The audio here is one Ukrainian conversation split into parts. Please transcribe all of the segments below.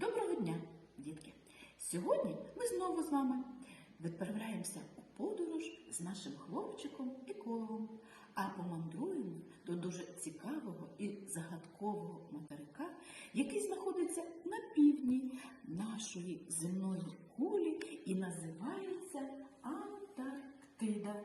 Доброго дня, дітки! Сьогодні ми знову з вами відправляємося у подорож з нашим хлопчиком екологом, а помандруємо до дуже цікавого і загадкового материка, який знаходиться на півдні нашої земної кулі і називається Антарктида.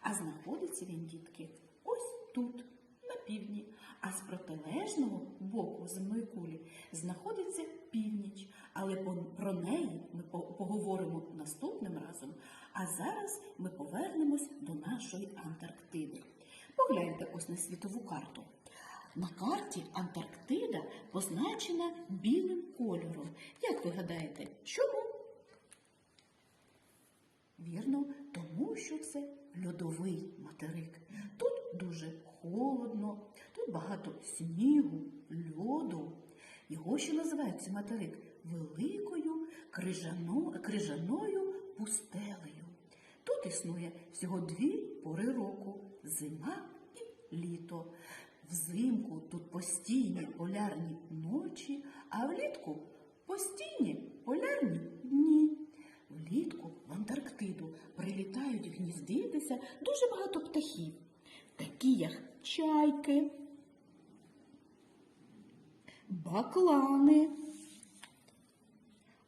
А знаходиться він, дітки, ось тут, на півдні. А з протилежного боку земної кулі знаходиться північ. Але про неї ми поговоримо наступним разом. А зараз ми повернемось до нашої Антарктиди. Погляньте ось на світову карту. На карті Антарктида позначена білим кольором. Як ви гадаєте, чому? Вірно, тому що це льодовий материк. Тут дуже холодно, тут багато снігу, льоду. Його ще називають цей материк великою крижано, крижаною пустелею. Тут існує всього дві пори року зима і літо. Взимку тут постійні полярні ночі, а влітку постійні полярні дні. Влітку в Антарктиду прилітають гніздитися дуже багато птахів, такі як чайки, баклани,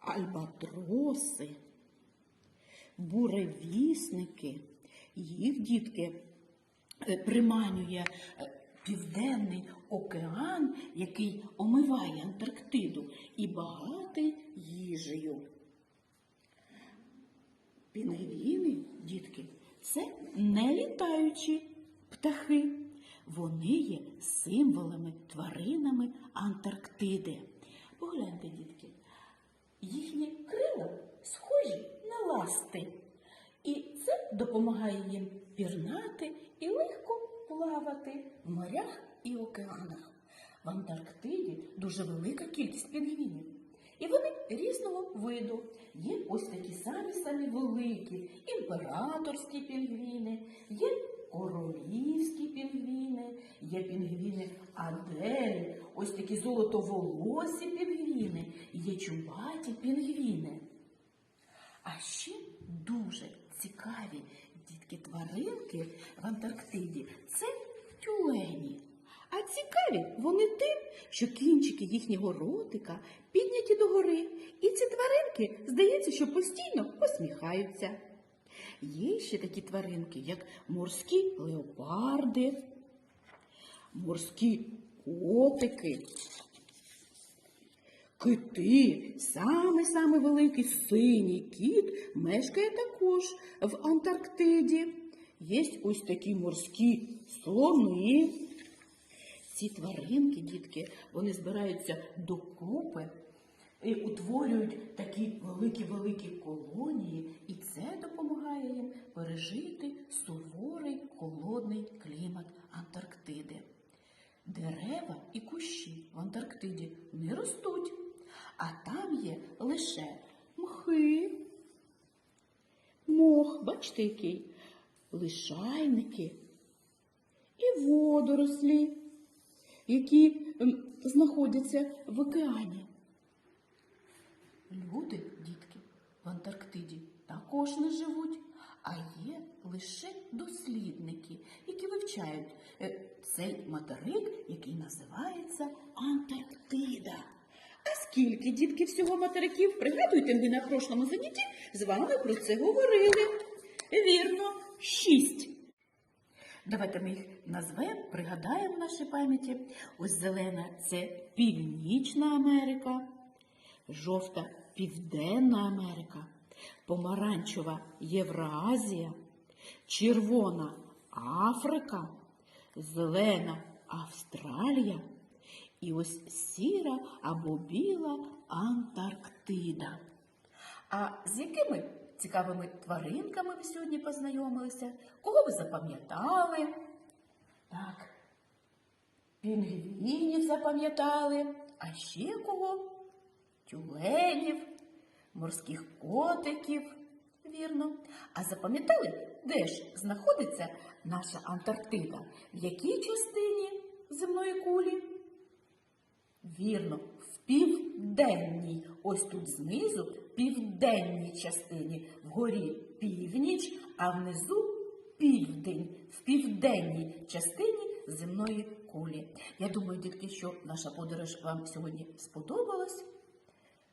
альбатроси, буревісники. Їх дітки е, приманює е, Південний океан, який омиває Антарктиду і багатий їжею. Пінгвіни, дітки, це не літаючі птахи. Вони є символами, тваринами Антарктиди. Погляньте, дітки, їхні крила схожі на ласти. І це допомагає їм пірнати і легко плавати в морях і океанах. В Антарктиді дуже велика кількість пінгвінів. І вони різного виду. Є ось такі самі самі імператорські пінгвіни, є королівські пінгвіни, є пінгвіни Адель, ось такі золотоволосі пінгвіни, є чубаті пінгвіни. А ще дуже цікаві дітки тваринки в Антарктиді це тюлені. А цікаві вони тим, що кінчики їхнього ротика підняті догори, і ці тваринки, здається, що постійно посміхаються. Є ще такі тваринки, як морські леопарди, морські котики, Кити, саме-саме великий синій кіт мешкає також в Антарктиді. Є ось такі морські слони. Ці тваринки, дітки, вони збираються докупи і утворюють такі великі-великі колонії, пережити суворий холодний клімат Антарктиди. Дерева і кущі в Антарктиді не ростуть, а там є лише мхи, мох, бачите який, лишайники і водорослі, які знаходяться в океані. Люди, дітки, в Антарктиді також не живуть, а є лише дослідники, які вивчають е, цей материк, який називається Антарктида. А скільки, дітки, всього материків? Пригадуйте, ми на прошлому занятті з вами про це говорили. Вірно, шість. Давайте ми їх назвемо, пригадаємо в нашій пам'яті. Ось зелена це Північна Америка, жовта Південна Америка, помаранчева Євразія, червона Африка, зелена Австралія і ось сіра або біла Антарктида. А з якими цікавими тваринками ви сьогодні познайомилися? Кого ви запам'ятали? Так, пінгвінів запам'ятали, а ще кого? Тюленів, морських котиків. Вірно. А запам'ятали, де ж знаходиться наша Антарктида? В якій частині земної кулі? Вірно, в південній. Ось тут знизу південній частині. Вгорі північ, а внизу південь. В південній частині земної кулі. Я думаю, дітки, що наша подорож вам сьогодні сподобалась.